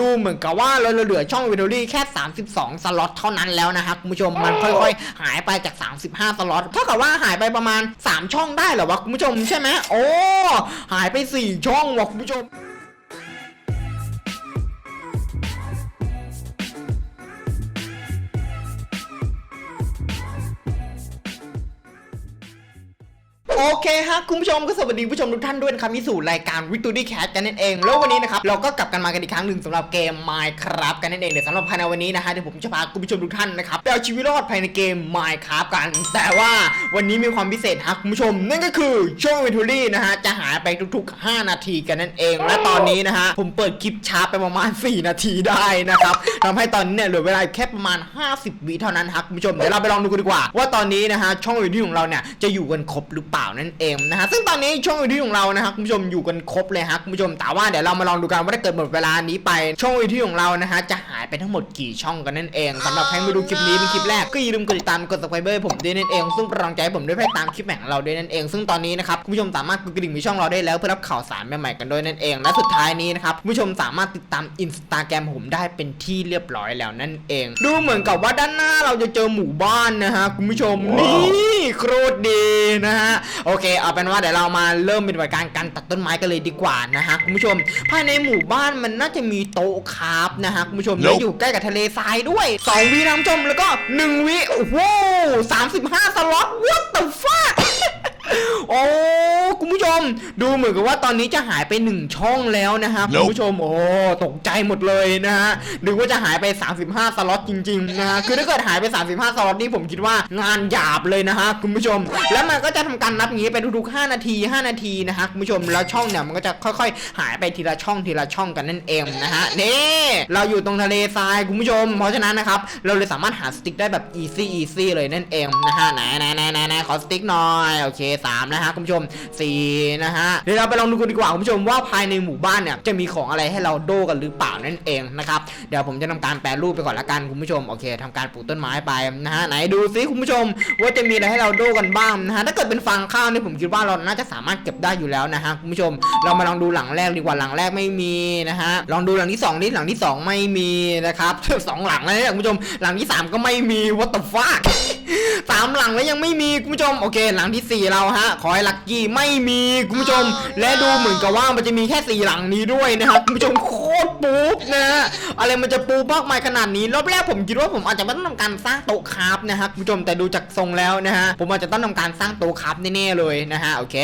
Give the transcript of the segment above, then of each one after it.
ดูเหมือนกับว่าเราเหลือช่องวิดีโอรี่แค่ 32 สล็อตเท่านั้นแล้วนะครับคุณผู้ชมมันค่อยๆ หายไปจาก 35 สล็อตเท่ากับว่าหายไปประมาณ 3 ช่องได้เหรอวะคุณผู้ชมใช่ไหมโอ้หายไป 4 ช่องวะคุณผู้ชม โอเคฮะคุณผู้ชมก็สวัสดีผู้ชมทุกท่านด้วยนะครับที่สู่รายการ Victory Cat กันนั่นเอง แล้ววันนี้นะครับเราก็กลับกันมากันอีกครั้งหนึ่งสำหรับเกม Minecraft กันนั่นเองเดี๋ยวสำหรับภายในวันนี้นะฮะเดี๋ยวผมจะพาคุณผู้ชมทุกท่านนะครับไปเอาชีวิตรอดภายในเกม Minecraft กัน แต่ว่าวันนี้มีความพิเศษฮะคุณผู้ชม นั่นก็คือช่วง Victory นะฮะจะหายไปทุกๆ 5 นาทีกันนั่นเอง และตอนนี้นะฮะผมเปิดคลิปช้าไปประมาณ 4 นาทีได้นะครับทำให้ตอนนี้เนี่ยเหลือเวลาแค่ประมาณ 50วิเท่านั้นครับคุณผู้ชมเดี๋ยวเราไปลองดูกันดีกว่า ว่าตอนนี้นะฮะช่องวิดีโอของเราเนี่ยจะอยู่กันครบหรือเปล่านั่นเองนะฮะซึ่งตอนนี้ช่องวิดีโอของเรานะครับคุณผู้ชมอยู่กันครบเลยฮะคุณผู้ชมแต่ว่าเดี๋ยวเรามาลองดูกันว่าถ้าเกิดหมดเวลานี้ไปช่องวิดีโอของเรานะฮะจะหายไปทั้งหมดกี่ช่องกันนั่นเองสำหรับใครไม่ดูคลิปนี้เป็นคลิปแรกก็อย่าลืมกดติดตามกด subscribe ผมด้วยนั่นเอง ซึ่งเป็นกำลังใจให้ผมด้วยให้ตามคลิปใหม่ของเราด้วยนั่นเอง ซึ่งตอนนี้นะครับคุณผู้ชมสามารถกดกระดิ่งมีช่องเราได้แล้วเพื่อรับข่าวสารใหม่ๆกันด้วยนั่นเองและสุดท้ายนี้นะครับคุณผู้ชมสามารถติดตามอินสตาแกรมผมได้เป็นที่เรียบร้อยแล้วนั่นเอง ดูเหมือนกับว่าด้านหน้าเราจะเจอหมู่บ้านนะฮะคุณผู้ชมนี่โคตรดีนะฮะโอเค เอาเป็นว่าเดี๋ยวเรามาเริ่มปฏิบัติการการตัดต้นไม้กันเลยดีกว่านะฮะคุณผู้ชม ภายในหมู่บ้านมันน่าจะมีโต๊ะคราฟนะฮะคุณผู้ชมและอยู่ใกล้กับทะเลทรายด้วยสองวินะคุณผู้ชมแล้วก็หนึ่งวิโอ้โหสามสิบห้าสล็อต what the fuck โอ้คุณผู้ชม ดูเหมือนกับว่าตอนนี้จะหายไปหนึ่งช่องแล้วนะฮะ คุณผู้ชมโอ้ตกใจหมดเลยนะฮะนึกว่าจะหายไป 35 สล็อตจริงๆนะฮะคือถ้าเกิดหายไป 35 สล็อตนี่ผมคิดว่างานหยาบเลยนะฮะคุณผู้ชม แล้วมันก็จะทำการนับอย่างนี้ไปทุกๆ 5 นาที 5 นาทีนะฮะคุณผู้ชมแล้วช่องเนี่ยมันก็จะค่อยๆ หายไปทีละช่องทีละช่องกันนั่นเองนะฮะนี่เราอยู่ตรงทะเลทรายคุณผู้ชม เพราะฉะนั้นนะครับเราเลยสามารถหาสติ๊กได้แบบ easy easy เลยนั่นเองนะฮะไหนไหนไหนไหนไหนขอสติ๊กหน่อยโอเคสามนะฮะคุณผู้ชมสี่นะฮะเดี๋ยวเราไปลองดูกันดีกว่าคุณผู้ชมว่าภายในหมู่บ้านเนี่ยจะมีของอะไรให้เราโดกันหรือเปล่านั่นเองนะครับเดี๋ยวผมจะทำการแปลรูปไปก่อนละกันคุณผู้ชมโอเคทำการปลูกต้นไม้ไปนะฮะไหนดูซิคุณผู้ชม ว่าจะมีอะไรให้เราโดกันบ้างนะฮะถ้าเกิดเป็นฟางข้าวนี่ผมคิดว่าเราน่าจะสามารถเก็บได้อยู่แล้วนะฮะคุณผู้ชม เรามาลองดูหลังแรกดีกว่าหลังแรกไม่มีนะฮะลองดูหลังที่สองนี่หลังที่สองไม่มีนะครับสองหลังแล้วนี่ยคุณผู้ชมหลังที่สามก็ไม่มี what the fuck สามหลังแล้วยังไม่มีคุณผู้ชมโอเค หลังที่สี่เราฮะขอให้ลักกี้ไม่มีคุณผู้ชม และดูเหมือนกับว่ามันจะมีแค่สี่หลังนี้ด้วยนะครับคุณผู้ชมโคตรปุ๊บนะฮะอะไรมันจะปูมากมายขนาดนี้รอบแรกผมคิดว่าผมอาจจะไม่ต้องทำการสร้างโต๊ะคราฟนะครับคุณผู้ชมแต่ดูจากทรงแล้วนะฮะผมอาจจะต้องทำการสร้างโต๊ะคราฟแน่ๆเลยนะฮะโอเค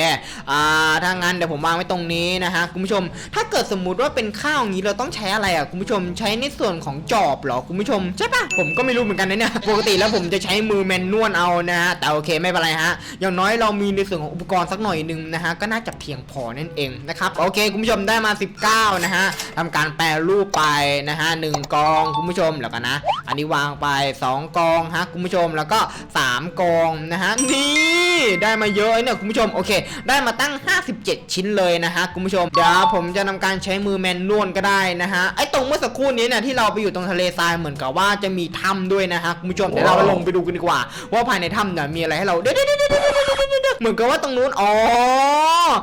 อ่าถ้างั้นเดี๋ยวผมวางไว้ตรงนี้นะฮะคุณผู้ชม ถ้าเกิดสมมุติว่าเป็นข้าวอย่างนี้เราต้องใช้อะไรอะคุณผู้ชมใช้ในส่วนของจอบเหรอคุณผู้ชมใช่ปะผมก็ไม่รู้เหมือนกันนะเนี่ยปกติแล้วผมจะใช้มือแมนนวลเอานะฮะ แต่โอเคไม่เป็นไรฮะ อย่างน้อยเรามีในส่วนของอุปกรณ์สักหน่อยหนึงนะฮะ ก็น่าจะเพียงพอนั่นเองนะครับ โอเคคุณผู้ชมได้มา 19 นะฮะทำการแปรรูปไปนะฮะหนึ่งกองคุณผู้ชมแล้วกันนะ อันนี้วางไป 2 กองฮะคุณผู้ชมแล้วก็ 3 กองนะฮะนี่ได้มาเยอะเนี่ยคุณผู้ชมโอเค ได้มาตั้ง 57 ชิ้นเลยนะฮะคุณผู้ชมเดี๋ยวผมจะทำการใช้มือแมนนวลก็ได้นะฮะไอ้ตรงเมื่อสักครู่นี้เนี่ยที่เราไปอยู่ตรงทะเลทรายเหมือนกับว่าจะมีถ้ำด้วยนะฮะคุณผู้ชมเดี๋ยวเราไปลงไปดูกันดีกว่าว่าภายในถ้ำเนี่ยมีอะไรให้เราเดี๋ยวเดี๋ยวเดี๋ยว เดี๋ยวเดี๋ยวเดี๋ยวเดี๋ยวเหมือนกับว่าตรงนู้นอ๋อ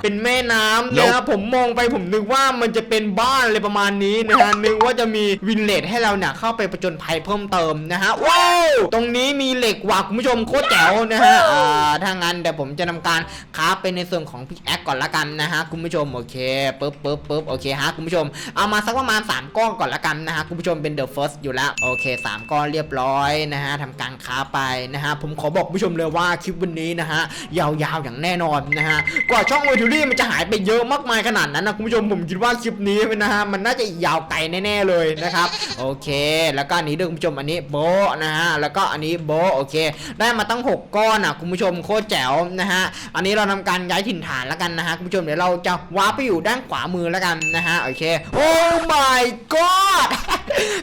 เป็นแม่น้ำนะฮะผมมองไปผมนึกว่ามันจะเป็นบ้านอะไรประมาณนี้นะฮะนึกว่าจะมีวินเลจให้เราเนี่ยเข้าไปประจนภัยเพิ่มเติมนะฮะว้าวตรงนี้มีเหล็กว่ะคุณผู้ชมโคตรแจ๋วนะฮะอ่าถ้างั้นเดี๋ยวผมจะทำการคราฟเป็นในส่วนของพิกแอคก่อนละกันนะฮะคุณผู้ชมโอเคปึ๊บปึ๊บปึ๊บโอเคฮะคุณผู้ชมเอามาสักประมาณ3ก้อนก่อนละกันนะฮะคุณผู้ชมเป็นเดอะเฟิร์สอยู่แล้วโอเค3ก้อนเรียบร้อยนะฮะทำการคราฟไปนะฮะผมขอบอกคุณผู้ชมเลยว่าคลิปวันนี้นะฮะยาวๆอย่างแน่นอนนะฮะกว่าช่องเวทูรี่มันจะหายไปเยอะมากมายขนาดนั้นนะคุณผู้ชมผมคิดว่าคลิปนี้นะฮะมันน่าจะยาวไกลแน่ๆเลยนะครับโอเค แล้วก็อันนี้ด้วยคุณผู้ชมอันนี้โบนะฮะแล้วก็อันนี้โบโอเค ได้มาตั้ง 6 ก้อนอะคุณผู้ชมโคตรแจ๋วนะฮะอันนี้เราทำการย้ายถิ่นฐานแล้วกันนะฮะคุณผู้ชมเดี๋ยวเราจะวาร์ปไปอยู่ด้านขวามือแล้วกันนะฮะโอเคโอ้ my god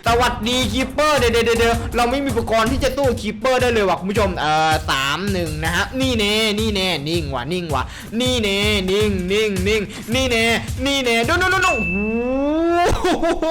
สวัสดีคีเปอร์เดี๋ยวเดี๋ยวเดเราไม่มีอุปกรณ์ที่จะสู้คีเปอร์ได้เลยว่ะคุณผู้ชมเอ่อสามหนึ่งนะฮะนี่เน่นี่เน่นิ่งว่ะนิ่งว่ะนี่เน่นิ่งนิ่งนิ่งนี่เน่นี่เน่ดูดูดูดูโอ้โห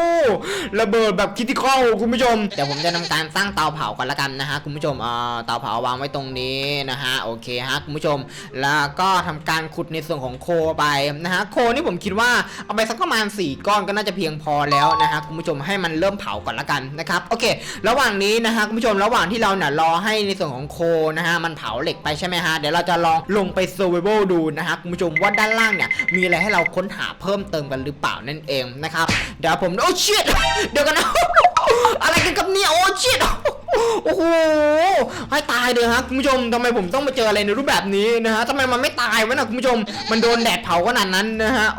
ระเบิดแบบคิติคอลคุณผู้ชมเดี๋ยวผมจะทำการสร้างเตาเผากันละกันนะฮะคุณผู้ชมเอ่อเตาเผาวางไว้ตรงนี้นะฮะโอเคฮะคุณผู้ชม แล้วก็ทำการขุดในส่วนของโคไปนะฮะโคนี่ผมคิดว่าเอาไปสักประมาณ 4 ก้อนก็น่าจะเพียงพอแล้วนะฮะคุณผู้ชมให้มันเริ่มเผาก่อนละกันนะครับโอเค ระหว่างนี้นะฮะคุณผู้ชมระหว่างที่เราเนี่ยรอให้ในส่วนของโคนะฮะมันเผาเหล็กไปใช่ไหมฮะเดี๋ยวเราจะลองลงไปเซอร์ไวลดูนะฮะคุณผู้ชมว่าด้านล่างเนี่ยมีอะไรให้เราค้นหาเพิ่มเติมกันหรือเปล่านั่นเองนะครับเดี๋ยวผมโอ้ชิตเดี๋ยวกันนะอะไรกันกับเนี่ยโอ้ชิตโอ้โหให้ตายเลยฮะคุณผู้ชมทำไมผมต้องมาเจออะไรในรูปแบบนี้นะฮะทำไมมันไม่ตายวะนะคุณผู้ชม มันโดนแดดเผาขนาดนั้นนะฮะ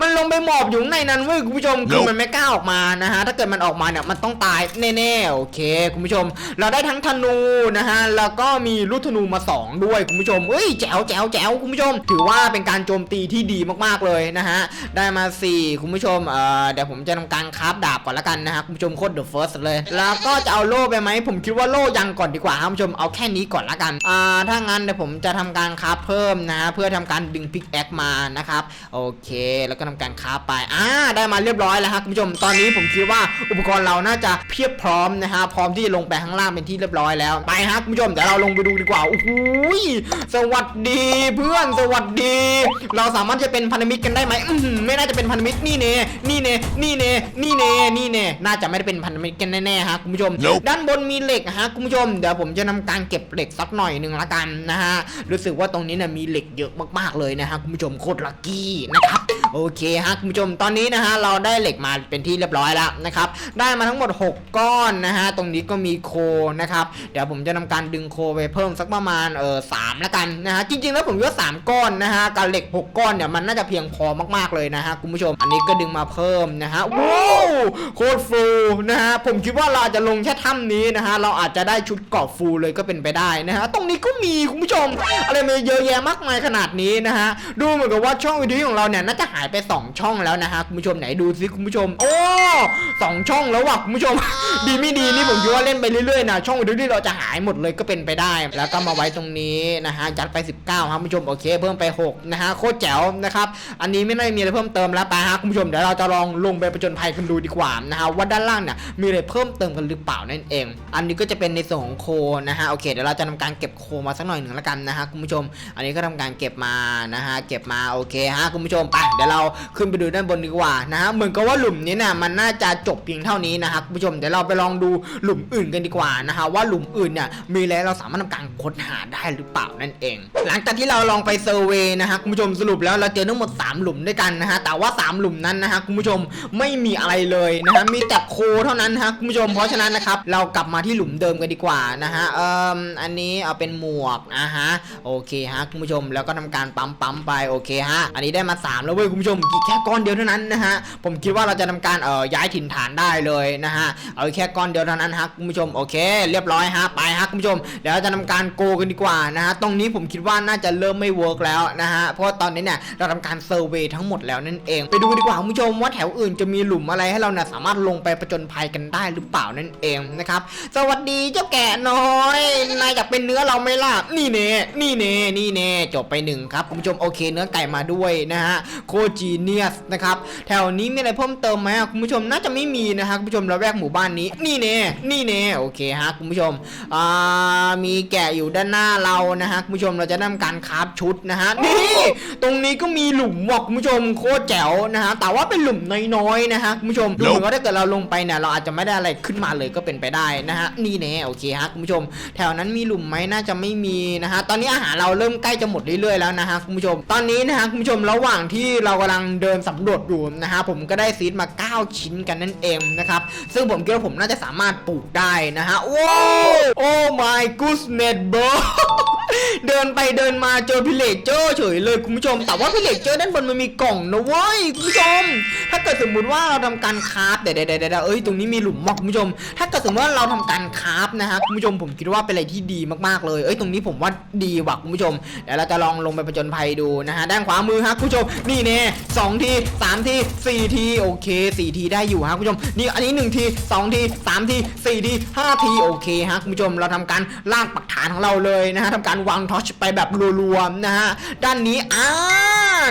มันลงไปหมอบอยู่ข้างในนั้นเว้ยคุณผู้ชมคือมันไม่กล้าออกมานะฮะถ้าเกิดมันออกมาเนี่ยมันต้องตายแน่ๆโอเคคุณผู้ชม เราได้ทั้งธนูนะฮะแล้วก็มีลูกธนูมาสองด้วยคุณผู้ชมเอ้ยแจ๋วแจ๋วแจ๋วคุณผู้ชม ถือว่าเป็นการโจมตีที่ดีมากๆเลยนะฮะได้มาสี่คุณผู้ชมเอ่อเดี๋ยวผมจะทำการคราฟดาบก่อนละกันนะฮะคุณผู้ชมโคตรเดอะเฟิร์สเลย แล้วก็จะเอาโล่ไปไหมผมคิดว่าโล่ยังก่อนดีกว่าครับคุณผู้ชมเอาแค่นี้ก่อนละกันอ่าถ้างั้นเดี๋ยวผมจะทำการคราฟเพิ่มนะฮะเพื่อทำการดึงพิกแอคมานะครับโอเคแล้วก็ทำการคราฟไปอ่าได้มาเรียบร้อยแล้วครับคุณผู้ชมตอนนี้ผมคิดว่าอุปกรณ์เราน่าจะเพียบพร้อมนะฮะพร้อมที่จะลงไปข้างล่างเป็นที่เรียบร้อยแล้วไปฮะคุณผู้ชมเดี๋ยวเราลงไปดูดีกว่าโอ้โหสวัสดีเพื่อนสวัสดี เราสามารถจะเป็นพันธมิตรกันได้ไหมอื้อหือไม่น่าจะเป็นพันธมิตรนี่เน่นี่เน่นี่เน่นี่เน่นี่เน่น่าจะไม่ได้เป็นพันธมิตรกันแน่ๆฮะคุณผู้ชม Nope ด้านบนมีเหล็กฮะคุณผู้ชมเดี๋ยวผมจะทำการเก็บเหล็กสักหน่อยหนึ่งละกันนะฮะรู้สึกว่าตรงนี้เนี่ยมีเหล็กเยอะมากๆเลยนะฮะคุณผู้ชมโคตรลัคกี้นะครับโอเคฮะคุณผู้ชมตอนนี้นะฮะเราได้เหล็กมาเป็นที่เรียบร้อยแล้วนะครับได้มาทั้งหมด 6 ก้อนนะฮะตรงนี้ก็มีโคนะครับเดี๋ยวผมจะทำการดึงโคไปเพิ่มสักประมาณเออสามละกันนะฮะจริงๆ แล้วผมว่าสามก้อนนะฮะกับเหล็ก 6 ก้อนเนี่ยมันน่าจะเพียงพอมากๆเลยนะฮะคุณผู้ชม อันนี้ก็ดึงมาเพิ่มนะฮะว้าวโคตรฟูนะฮะผมคิดว่าเราอาจจะลงแค่ถ้ำนี้นะฮะเราอาจจะได้ชุดเกราะฟูเลยก็เป็นไปได้นะฮะตรงนี้ก็มีคุณผู้ชม อะไรมาเยอะแยะมากมายขนาดนี้นะฮะดูเหมือนกับว่าช่องวิดีโอของเราเนี่ยน่าจะหายไป2ช่องแล้วนะฮะคุณผู้ชมไหนดูซิคุณผู้ชม โอ้สองช่องแล้วว่ะคุณผู้ชม ดีไม่ดีนี่ผมคิดว่าเล่นไปเรื่อยๆนะช่องวิดีโอที่เราจะหายหมดเลยก็เป็นไปได้ แล้วก็มาไว้ตรงนี้นะฮะยัดไป 19ครับคุณผู้ชมโอเค เพิ่มไป 6 นะฮะโคตรแจ๋วนะครับอันนี้ไม่ได้มีอะไรเพิ่มเติมแล้วไปฮะคุณผู้ชมเดี๋ยวเราจะลองลงไปประจนภัยกันดูดีกว่านะฮะว่าด้านล่างเนี่ยมีอะไรเพิ่มเติมกันหรือเปล่านั่นเอง อันนี้ก็จะเป็นในส่วนของโคนะฮะโอเคเดี๋ยวเราจะทำการเก็บโคมาสักหน่อยหนึ่งแล้วกันนะฮะคุณผู้ชม อันนี้ก็ทำการเก็บมานะฮะเก็บมาโอเคฮะคุณผู้ชมไปเดี๋ยวเราขึ้นไปดูด้านบนดีกว่านะฮะเหมือนกับว่าหลุมนี้นี่ยมันน่าจะจบเพียงเท่านี้นะครับคุณผู้ชมเดี๋ยวเราไปลองดูหลุมอื่นกันดีกว่านะฮะว่าหลุมอื่นเนี่ยมีอะไรเราสามารถทำการค้นหาได้หรือเปล่านั่นเอง หลังจากที่เราลองไปเซอร์เวย์นะฮะคุณผู้ชมสรุปแล้วเราเจอทั้งหมด 3 หลุมด้วยกันนะฮะแต่ว่า 3 หลุมนั้นนะฮะคุณผู้ชมไม่มีอะไรเลยนะฮะมีแต่โคเท่านั้นฮะคุณผู้ชมเพราะฉะนั้นนะครับเรากลับมาที่หลุมเดิมกันดีกว่านะฮะเอ่ออันนี้เอาเป็นหมวกนะฮะโอเคฮะคุณผู้ชมแล้วก็ทำการปั๊มปั๊มไปโอเคฮะอันนี้ได้มา3แล้วเว้ยคุณผู้ชมกี่แค่ก้อนเดียวเท่านั้นนะฮะผมคิดว่าเราจะทำการเอ่อย้ายถิ่นฐานได้เลยนะฮะเอาแค่ก้อนเดียวเท่านั้นฮะคุณผู้ชมโอเค เรียบร้อยฮะไปฮะคุณผู้ชมเดี๋ยวเราจะทำการโกกันดีกว่านะฮะตรงนี้ผมคิดว่าน่าจะเริ่มไม่เวิร์กแล้วนะฮะเพราะว่าตอนนี้เนี่ยเราทำการเซอร์เวยทั้งหมดแล้วนั่นเอง ไปดูกันดีกว่าคุณผู้ชมว่าแถวอื่นจะมีหลุมอะไรให้เราเนี่ยสามารถลงไปประจนภัยกันได้หรือเปล่านั่นเองนะครับสวัสดีเจ้าแกะน้อยนายอยากเป็นเนื้อเราไม่ล่ะนี่เน่นี่เน่นี่เน่จบไปหนึ่งครับคุณผู้ชมโอเคเนื้อไก่มาด้วยนะฮะโคจีเนียสนะครับแถวนี้มีอะไรเพิ่มเติมไหมอะคุณผู้ชมน่าจะไม่มีนะฮะคุณผู้ชมเราแวกหมู่บ้านนี้ นี่เน่นี่เน่โอเคฮะคุณผู้ชมอ่ามีแกะอยู่ด้านหน้าเรานะฮะคุณผู้ชมเราจะทำการคราฟชุดนะฮะนี่ตรงนี้ก็มีหลุมว่ะคุณผู้ชมโคตรแจ๋วนะฮะแต่ว่าเป็นหลุมน้อยๆนะฮะคุณผู้ชมดูเหมือนว่าถ้าเกิดเราลงไปเนี่ยเราอาจจะไม่ได้อะไรขึ้นมาเลยก็เป็นไปได้นะฮะนี่แน่โอเคฮะคุณผู้ชม แถวนั้นมีหลุมไหมน่าจะไม่มีนะฮะตอนนี้อาหารเราเริ่มใกล้จะหมดเรื่อยๆแล้วนะฮะคุณผู้ชม ตอนนี้นะฮะคุณผู้ชมระหว่างที่เรากำลังเดินสำรวจอยู่นะฮะผมก็ได้ซีดมา 9 ชิ้นกันนั่นเองนะครับซึ่งผมคิดว่าผมน่าจะสามารถปลูกได้นะฮะโอ้โอ้ my goodness bro เดินไปเดินมาเจอพิเลเจอร์เฉยเลยคุณผู้ชม แต่ว่าพิเลเจอร์ด้านบนมันมีกล่องนะเว้ยคุณผู้ชม ถ้าเกิดสมมุติว่าเราทำการคราฟเดี๋ยวเดี๋ยวเดี๋ยวเอ้ยตรงนี้มีหลุมมอกคุณผู้ชม ถ้าเกิดสมมติว่าเราทำการคราฟนะฮะคุณผู้ชมผมคิดว่าเป็นอะไรที่ดีมากๆเลยเอ้ยตรงนี้ผมว่าดีว่ะคุณผู้ชมเดี๋ยวเราจะลองลงไปผจญภัยดูนะฮะด้านขวามือฮะคุณผู้ชมนี่เน่สองทีสามทีสี่ทีโอเคสี่ทีได้อยู่ฮะคุณผู้ชมนี่อันนี้หนึ่งทีสองทีสามทีสี่ทีห้าทีโอเคฮะคุณผู้ชมเราทำการลากปักฐานของเราเลยนะฮะทำการวางทอชไปแบบรัวๆนะฮะด้านนี้อ้า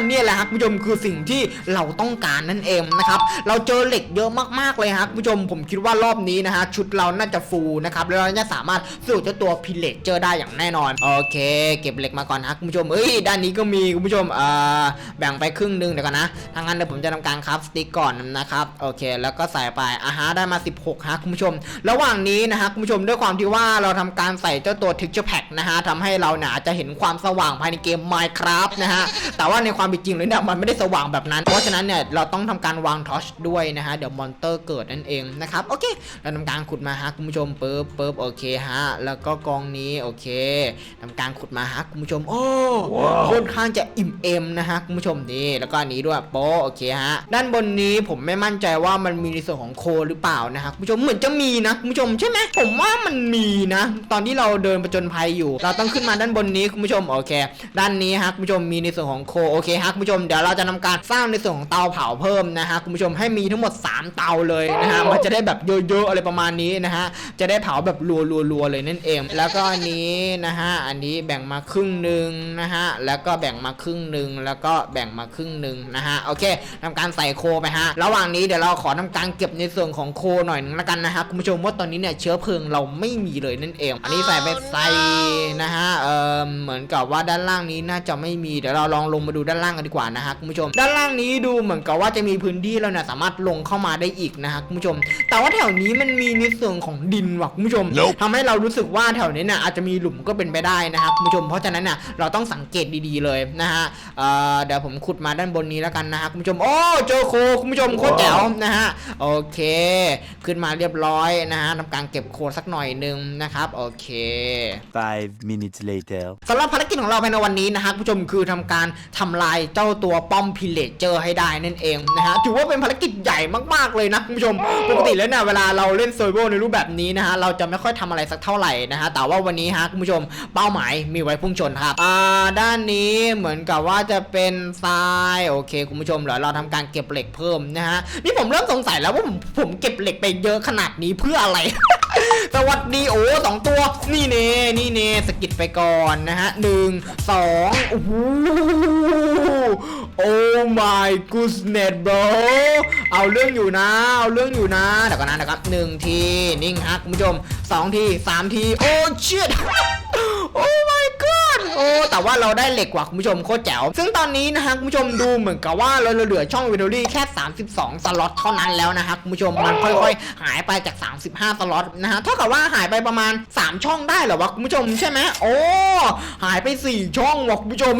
เนี่ยแหละครับคุณผู้ชมคือสิ่งที่เราต้องการนั่นเองนะครับเราเจอเหล็กเยอะมากๆเลยครับคุณผู้ชมผมคิดว่ารอบนี้นะฮะชุดเราน่าจะฟูลนะครับแล้วเราจะสามารถสู้เจ้าตัวพิเลเจอได้อย่างแน่นอนโอเค เก็บเหล็กมาก่อนนะคุณผู้ชมเอ้ยด้านนี้ก็มีคุณผู้ชมเอ่าแบ่งไปครึ่งหนึงเดี๋ยวกันนะทางนั้นเดี๋ยวผมจะทำการคราฟสติ๊กก่อนนะครับโอเค แล้วก็ใส่ไปอาฮะได้มา 16ฮะคุณผู้ชม ระหว่างนี้นะฮะคุณผู้ชมด้วยความที่ว่าเราทำการใส่เจ้าตัว texture pack นะฮะทำให้เราเนี่ยอาจจะเห็นความสว่างภายในเกม Minecraft นะฮะแต่ว่าในความเป็นจริงเลยเนี่ยมันไม่ได้สว่างแบบนั้น เพราะฉะนั้นเนี่ยเราต้องทำการวางทอชด้วยนะฮะเดี๋ยวมอนเตอร์เกิดนั่นเองนะครับโอเคเราทำการขุดมาฮะคุณผู้ชมปึ๊บปึ๊บโอเคฮะแล้วก็กองนี้โอเคทำการขุดมาฮะคุณผู้ชมโอ้ค่อนข้างจะอิ่มเอมนะฮะคุณผู้ชมนี่แล้วก็อันนี้ด้วยโป๊ะโอเคฮะด้านบนนี้ผมไม่มั่นใจว่ามันมีในส่วนของโคหรือเปล่านะฮะคุณผู้ชมเหมือนจะมีนะคุณผู้ชมใช่ไหมผมว่ามันมีนะ ตอนที่เราเดินประจนภัยอยู่ เราต้องขึ้นมาด้านบนนี้คุณผู้ชมโอเค ด้านนี้ฮะคุณผู้ชมมีในส่วนของโคโอเคฮะคุณผู้ชมเดี๋ยวเราจะทำการสร้างในส่วนของเตาเผาเพิ่มนะฮะคุณผู้ชมให้มีทั้งหมด 3 เตาเลยนะฮะมันจะได้แบบเยอะๆอะไรประมาณนี้นะฮะจะได้เผาแบบรัวๆๆเลยนั่นเอง แล้วก็อันนี้นะฮะอันนี้แบ่งมาครึ่งหนึ่งนะฮะแล้วก็แบ่งมาครึ่งหนึ่งแล้วก็แบ่งมาครึ่งหนึ่งนะฮะโอเคทำการใส่โคไปฮะระหว่างนี้เดี๋ยวเราขอทำการเก็บในส่วนของโคหน่อยนึงละกันนะฮะคุณผู้ชมว่าตอนนี้เนี่ยเชื้อเพลิงเราไม่มีเลยนั่นเอง อันนี้ใส่ไปใส่นะฮะเออเหมือนกับว่าด้านล่างนี้น่าจะไม่มีเดี๋ยวเราลองลงมาดูด้านล่างกันดีกว่านะฮะคุณผู้ชม ด้านล่างนี้ดูเหมือนกับว่าจะมีพื้นที่แล้วเนี่ยสามารถลงเข้ามาได้อีกนะฮะคุณผู้ชม แต่ว่าแถวนี้มันมีในส่วนของดินว่ะคุณผู้ชม Nope ทำให้เรารู้สึกว่าแถวนี้เนี่ยอาจจะมีหลุมก็เป็นไปได้นะครับคุณผู้ชม เพราะฉะนั้นเนี่ยเราต้องสังเกตดีๆเลยนะฮะเอ่อเดี๋ยวผมขุดมาด้านบนนี้แล้วกันนะฮะคุณผู้ชมโอ้เจอโคคุณผู้ชมโคตรแจ๋วนะฮะโอเค ขึ้นมาเรียบร้อยนะฮะทำการเก็บโคสักหน่อยหนึงนะครับโอเค Five minutes later. สำหรับภารกิจของเราภายในวันนี้นะฮะคุณผู้ชมคือทำการทำลายเจ้าตัวป้อมพิเลเจอร์ให้ได้นั่นเองนะฮะถือว่าเป็นภารกิจใหญ่มากๆเลยนะคุณผู้ชมปกติแล้วเนี่ยเวลาเราเล่นเซอร์โวในรูปแบบนี้นะฮะเราจะไม่ค่อยทำอะไรสักเท่าไหร่นะฮะแต่ว่าวันนี้ฮะคุณผู้ชมเป้าหมายมีไว้พุ่งชนครับอ่าด้านนี้เหมือนกับว่าจะเป็นทรายโอเคคุณผู้ชมเดี๋ยวเราทำการเก็บเหล็กเพิ่มนะฮะนี่ผมเริ่มสงสัยแล้วว่าผมผมเก็บเหล็กไปเยอะขนาดนี้เพื่ออะไรสวัสดีโอ้สองตัว นี่เนนี่เนสกิดไปก่อนนะฮะหนึ่งสองโอ้โหโอ้ my goodness bro เอาเรื่องอยู่นะ เอาเรื่องอยู่นะ เดี๋ยวก่อนนะเดี๋ยวครับหนึ่งที นิ่งฮะคุณผู้ชมสองทีสามที โอ้เชิดโอ้ my god โอ้ แต่ว่าเราได้เหล็กกว่าคุณผู้ชมโคตรแจ๋ว ซึ่งตอนนี้นะฮะคุณผู้ชมดูเหมือนกับว่าเราเหลือช่องวิดีโอแค่ 32 สล็อตเท่านั้นแล้วนะฮะคุณผู้ชมมันค่อยๆ หายไปจาก 35 สล็อตนะฮะ เท่ากับว่าหายไปประมาณ 3 ช่องได้เหรอวะคุณผู้ชมใช่ไหมโอ้ หายไป 4 ช่องวะคุณผู้ชม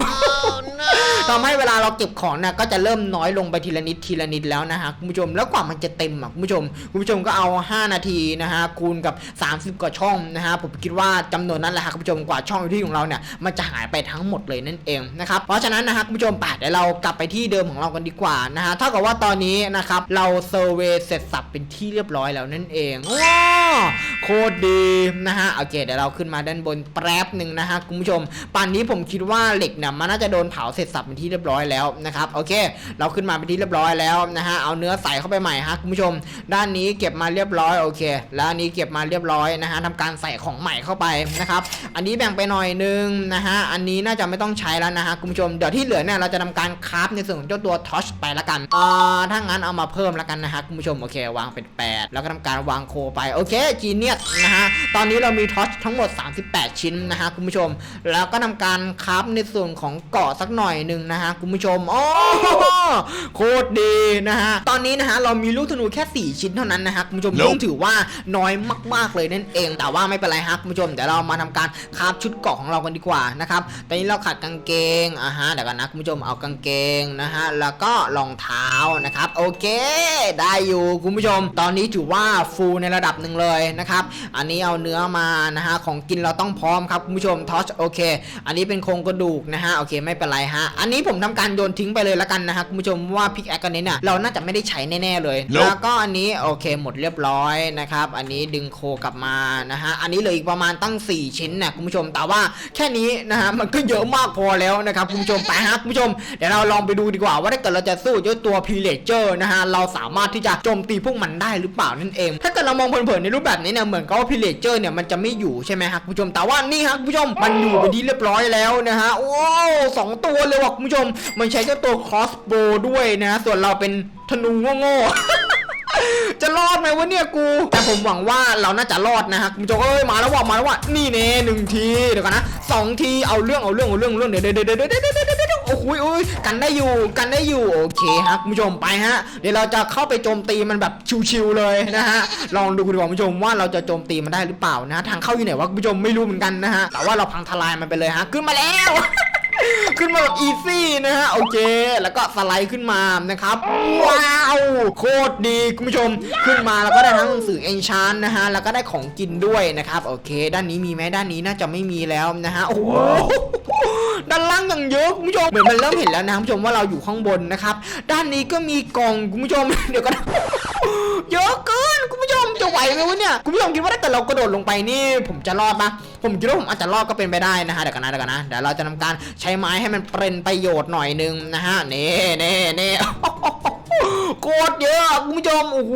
ทำให้เวลาเราเก็บของนี่ยก็จะเริ่มน้อยลงไปทีละนิดทีละนิดแล้วนะฮะคุณผู้ชมแล้วกว่ามันจะเต็มอะคุณผู้ชมคุณผู้ชมก็เอา 5 นาทีนะฮะคูณกับ 30 กว่าช่องนะฮะผมคิดว่าจำนวนนั้นแหละครับคุณผู้ชมกว่าช่องที่ของเราเนี่ยมันจะหายไปทั้งหมดเลยนั่นเองนะครับเพราะฉะนั้นนะฮะคุณผู้ชมปาดเดี๋ยวเรากลับไปที่เดิมของเรากันดีกว่านะฮะเท่ากับว่าตอนนี้นะครับเราเซอร์เวย์เสร็จสับเป็นที่เรียบร้อยแล้วนั่นเองว้าวโคตรดีนะฮะโอเคเดี๋ยวเราขึ้นมาด้านบนแป๊บหนึ่งนะฮะคุณผู้ชมป่านนี้ผมคิดว่าเหล็กเนี่ยมันน่าจะโดนเผาเสร็จสับเป็นที่เรียบร้อยแล้วนะครับโอเค เราขึ้นมาเป็นที่เรียบร้อยแล้วนะฮะเอาเนื้อใส่เข้าไปใหม่ฮะคุณผู้ชม ด้านนี้เก็บมาเรียบร้อยโอเค แล้วอันนี้เก็บมาเรียบร้อยนะฮะทำการใส่ของใหม่เข้าไปนะครับอันนี้แบ่งไปหน่อยนึงนะฮะอันนี้น่าจะไม่ต้องใช้แล้วนะฮะคุณผู้ชมเดี๋ยวที่เหลือเนี่ยเราจะทำการคราฟในส่วนของเจ้าตัวทอชไปละกันอ่าถ้างั้นเอามาเพิ่มละกันนะฮะคุณผู้ชมโอเค วางเป็น 8 แล้วก็ทำการวางโคไปโอเคจีเนียสนะฮะตอนนี้เรามีทอชทั้งหมด 38 ชิ้นนะฮะคุณผู้ชม แล้วก็ทำการคราฟในส่วนของเกาะสักหน่อยหนึ่งนะฮะคุณผู้ชมโอ้โคตรดีนะฮะตอนนี้นะฮะเรามีลูกธนูแค่ 4 ชิ้นเท่านั้นนะฮะคุณผู้ชม Nope ซึ่งถือว่าน้อยมากๆเลยนั่นเอง แต่ว่าไม่เป็นไรฮะคุณผู้ชมเดี๋ยวเรามาทำการคราฟชุดเกาะของเรากันดีกว่านะครับตอนนี้เราขาดกางเกงอ่าฮะเดี๋ยวกันนะคุณผู้ชมเอากางเกงนะฮะแล้วก็รองเท้านะครับโอเค ได้อยู่คุณผู้ชม ตอนนี้ถือว่าฟูลในระดับหนึ่งเลยนะครับอันนี้เอาเนื้อมานะฮะของกินเราต้องพร้อมครับคุณผู้ชมทอชโอเค อันนี้เป็นโครงกระดูกนะฮะโอเคไม่เป็นไรฮะอันนี้ผมทำการโยนทิ้งไปเลยละกันนะฮะคุณผู้ชมว่าพิกแอคกันนี้เนี่ยเราน่าจะไม่ได้ใช้แน่ๆเลย Nope แล้วก็อันนี้โอเคหมดเรียบร้อยนะครับอันนี้ดึงโคกลับมานะฮะอันนี้เหลืออีกประมาณตั้ง 4 ชิ้นนะคุณผู้ชมแต่ว่าแค่นี้นะฮะมันก็เยอะมากพอแล้วนะครับคุณผู้ชมไปฮะคุณผู้ชมเดี๋ยวเราลองไปดูดีกว่าว่าถ้าเกิดเราจะสู้ด้วยตัวพีเลเจอร์นะฮะเราสามารถที่จะโจมตีพวกมันได้หรือเปล่านั่นเอง ถ้าเกิดเรามองเผินๆในรูปแบบนี้เนี่ยเหมือนกับว่าพีเลเจอร์เนี่ยมันจะไม่อยู่ใช่ไหมฮะคุณผู้ชมแต่ว่านี่ฮะคุณผู้ชมมันอยู่เป็นที่เรียบร้อยแล้วนะฮะโอ้สองตัวเลยว่ะคุณผู้ชม มันใช้เจ้าตัวคอสโบด้วยนะ ส่วนเราเป็นธนูโง่จะรอดไหมวะเนี่ยกู แต่ผมหวังว่าเราน่าจะรอดนะฮะคุณโจก็เอ้ยมาแล้วว่ะมาแล้วว่ะนี่เน่หนึ่งทีเดี๋ยวก่อนนะสองทีเอาเรื่องเอาเรื่องเอาเรื่องเรื่องเดี๋ยวเดี๋ยวเดี๋ยวเดี๋ยวเดี๋ยวเดี๋ยวโอ้โหโอ้ยกันได้อยู่กันได้อยู่โอเคฮะคุณผู้ชมไปฮะเดี๋ยวเราจะเข้าไปโจมตีมันแบบชิวๆเลยนะฮะลองดูคุณผู้ชมว่าเราจะโจมตีมันได้หรือเปล่านะทางเข้าอยู่ไหนวะคุณผู้ชมไม่รู้เหมือนกันนะฮะแต่ว่าเราพังทลายมันไปเลยฮะขึ้นมาแล้ว ขึ้นมาแบบอีซี่นะฮะโอเค แล้วก็สไลด์ขึ้นมานะครับ ว้าว โคตรดีคุณผู้ชม ขึ้นมาแล้วก็ได้ทั้งหนังสือเอนชานนะฮะ แล้วก็ได้ของกินด้วยนะครับ โอเค ด้านนี้มีไหมด้านนี้น่าจะไม่มีแล้วนะฮะ โอ้โหด้านล่างอย่างเยอะคุณผู้ชมเหมือนมันเริ่มเห็นแล้วนะคุณผู้ชมว่าเราอยู่ข้างบนนะครับ ด้านนี้ก็มีกล่องคุณผู้ชม เดี๋ยวกันเยอะเกินคุณผู้ชมจะไหวไหมวะเนี่ยคุณผู้ชมคิดว่าถ้าเกิดเรากระโดดลงไปนี่ ผมจะรอดปะผมคิดว่าผมอาจจะรอดก็เป็นไปได้นะฮะเดี๋ยวกันนะเดี๋ยวกันนะเดี๋ยวเราจะทำการใช้ไม้ให้มันเป็นประโยชน์หน่อยนึงนะฮะเน่เน่เน่โคตรเยอะคุณผู้ชมโอ้โห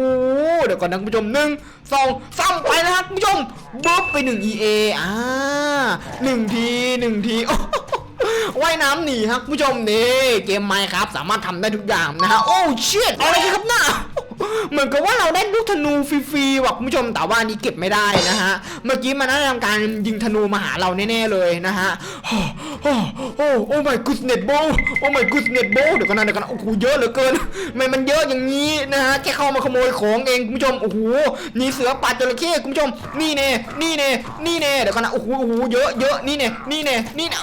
เดี๋ยวก่อนนะคุณผู้ชมหนึ่งสองสามไปนะครับคุณผู้ชมบุ๊บไปหนึ่ง EA อ่าหนึ่งทีหนึ่งทีว่ายน้ำหนีครับคุณผู้ชมนี่เกมไมค์ครับสามารถทำได้ทุกอย่างนะฮะโอ้เชิดอะไรกันครับหน้า เหมือนกับว่าเราได้ลูกธนูฟรีๆว่ะคุณผู้ชมแต่ว่านี้เก็บไม่ได้นะฮะ เมื่อกี้มันน่าจะทำการยิงธนูมาหาเราแน่ๆเลยนะฮะ โอ้โอ้โอ้โอ้ my goodness bro โอ้ my goodness bro เดี๋ยวกันนะเดี๋ยวกันนะโอ้โหเยอะเหลือเกินไม่มันเยอะอย่างนี้นะฮะแค่เข้ามาขโมยของเองคุณผู้ชม โอ้โหหนีเสือป่าจระเข้คุณผู้ชม นี่เน่นี่เน่นี่เน่เดี๋ยวกันนะโอ้โหโอ้โหเยอะเยอะนี่เน่นี่เน่นี่เน่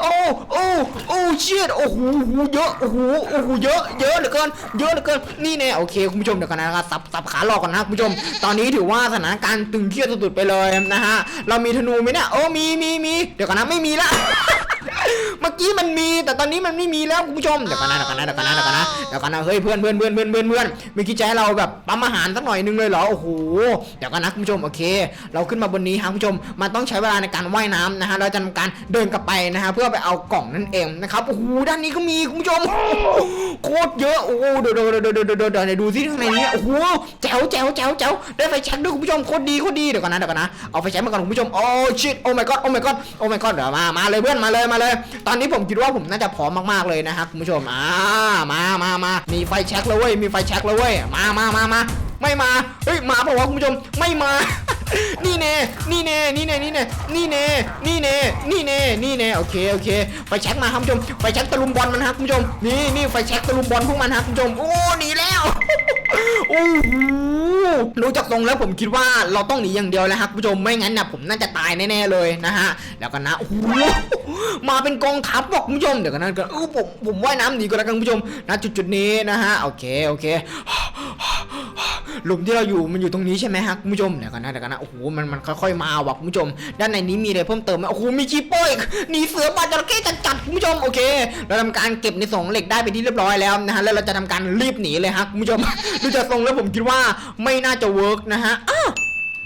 โอ้โอ้โอ้เชียดโอ้โหโอ้โหเยอะโอ้โหโอ้โหเยอะเยอะเหลือเกินเยอะเหลือเกินนี่แน่โอเคคุณผู้ชมเดี๋ยวกันนะครับสับสับขาหลอกก่อนนะคุณผู้ชม ตอนนี้ถือว่าสถานการณ์ตึงเครียดสุดๆไปเลยนะฮะเรามีธนูไหมเนี่ยโอ้มีมีมีเดี๋ยวกันนะไม่มีละเมื่อกี้มันมีแต่ตอนนี้มันไม่มีแล้วคุณผู้ชมเดี๋ยวกันนะเดี๋ยวกันนะเดี๋ยวกันนะเดี๋ยวกันนะเดี๋ยวกันนะเฮ้ยเพื่อนเพื่อนเพื่อนเพื่อนเพื่อนเพื่อนไม่คิดจะให้เราแบบปั๊มอาหารสักหน่อยนึงเลยเหรอโอ้โหเดี๋ยวกันนะคุณผู้ชมโอเค เราขึ้นมาบนนี้ครับคุณผู้ชมมันต้องใช้เวลาในการว่ายน้ำนะฮะเราจะทำการเดินกลับไปนะฮะเพื่อไปเอากล่องนั่นเองนะครับโอ้โหด้านนี้ก็มีคุณผู้ชมโคตรเยอะโอ้โหเดี๋ยวเดี๋ยวเดี๋ยวเดี๋ยวเดี๋ยวเดี๋ยวเดี๋ยวดูซิข้างในนี้โอ้โหแจ๋วแจ๋วแจ๋วแจ๋วได้ไฟแช็กด้วยคุณผู้ชมโคตรดีโคตรดีเดี๋ยวกันนะเดี๋ยวกันนะเอาไฟแช็กมาก่อนคุณผู้ชมโอ้ชิตโอ้ my god โอ้ my god โอ้ my god เดี๋ยวมามาเลยเพื่อนมาเลยมาเลย ตอนนี้ผมคิดว่าผมน่าจะพร้อมมากๆเลยนะครับคุณผู้ชมอ่ามามามามีไฟแช็กแล้วเว้ยมีไฟแช็กแล้วเว้ยมามามามา ไม่มา เฮ้ย มาเปล่าวะคุณผู้ชม ไม่มา นี่เน่ นี่เน่ นี่เน่ นี่เน่ นี่เน่ นี่เน่ นี่เน่ นี่เน่ โอเค โอเค ไฟแช็กมาครับคุณผู้ชม ไฟแช็กตะลุมบอลมันครับคุณผู้ชม นี่นี่ไฟแช็กตะลุมบอลพวกมันครับคุณผู้ชม โอ้ หนีแล้ว โอ้โหรู้จักตรงแล้วผมคิดว่าเราต้องหนีอย่างเดียวแล้วครับคุณผู้ชม ไม่งั้นนะผมน่าจะตายแน่ๆเลยนะฮะ แล้วกันนะ โอ้โห มาเป็นกองทัพบอกคุณผู้ชม เดี๋ยวกันนะก็เออผม ผมว่ายน้ำหนีก็แล้วกันคุณผู้ชมณจุดจุดๆนี้นะฮะ โอเค โอเค หลุมที่เราอยู่มันอยู่ตรงนี้ใช่ไหมฮะคุณผู้ชมเดี๋ยวกันนะเดี๋ยวกันนะโอ้โหมันมันค่อยๆมาว่ะคุณผู้ชม ด้านในนี้มีอะไรเพิ่มเติมไหมโอ้โหมีชีโป้อีกหนีเสือปลาจระเข้จัดๆคุณผู้ชมโอเค เราทำการเก็บในสองเหล็กได้ไปที่เรียบร้อยแล้วนะฮะแล้วเราจะทำการรีบหนีเลยฮะคุณผู้ชมดูจากทรงแล้วผมคิดว่าไม่น่าจะเวิร์กนะฮะอ้า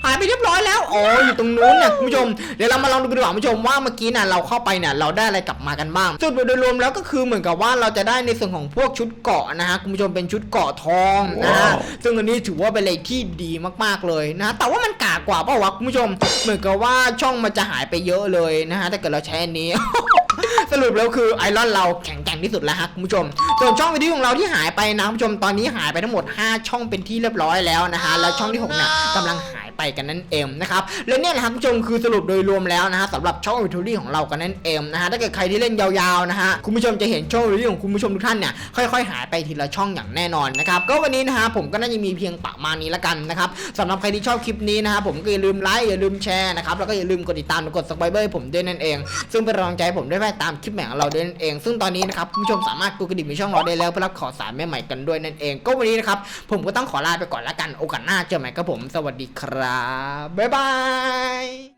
หายไปเรียบร้อยแล้วอ๋ออยู่ตรงนู้นเนี่ยคุณผู้ชมเดี๋ยวเรามาลองดูกันดีกว่าคุณผู้ชมว่าเมื่อกี้น่ะเราเข้าไปเนี่ยเราได้อะไรกลับมากันบ้างสรุปโดยรวมแล้วก็คือเหมือนกับว่าเราจะได้ในส่วนของพวกชุดเกราะนะฮะคุณผู้ชมเป็นชุดเกราะทองนะฮะซึ่งอันนี้ถือว่าเป็นอะไรที่ดีมากๆเลยนะ แต่ว่ามันกากว่าเปล่าวะคุณผู้ชม เหมือนกับว่าช่องมันจะหายไปเยอะเลยนะฮะถ้าเกิดเราใช้อันนี้ สรุปแล้วคือไอรอนเราแข็งแกร่งที่สุดแล้วฮะคุณผู้ชม ส่วนช่องวิดีโอของเราที่หายไปนะคุณผู้ชมตอนนี้หายไปทั้งหมด 5 ช่องเป็นที่เรียบร้อยแล้วนะฮะแล้วช่องที่6เนี่ยกำลังหายไปกันนั่นเองนะครับและเนี่ยแหละครับคุณผู้ชมคือสรุปโดยรวมแล้วนะฮะสำหรับช่องวิทูรี่ของเรากันนั่นเองนะฮะถ้าเกิดใครที่เล่นยาวๆนะฮะคุณผู้ชมจะเห็นช่องวิทูรี่ของคุณผู้ชมทุกท่านเนี่ยค่อยๆ หายไปทีละช่องอย่างแน่นอนนะครับก็วันนี้นะฮะผมก็น่าจะมีเพียงประมาณนี้ละกันนะครับสำหรับใครที่ชอบคลิปนี้นะฮะผมก็อย่าลืมไลค์อย่าลืมแชร์นะครับแล้วก็อย่าลืมกดติดตามกด subscribe ให้ผมด้วยนั่นเอง ซึ่งเป็นกำลังใจให้ผมด้ไปตามคลิปใหม่ของเราด้วยนั่นเอง ซึ่งตอนนี้นะครับคุณผู้ชมสามารถกดกระดิ่งในช่องเราได้แล้วเพื่อรับข่าวสารใหม่ๆกันด้วยนั่นเอง ก็วันนี้นะครับผมก็ต้องขอลาไปก่อนละกันโอกาสหน้าเจอใหม่กับผม สวัสดีครับบ๊ายบาย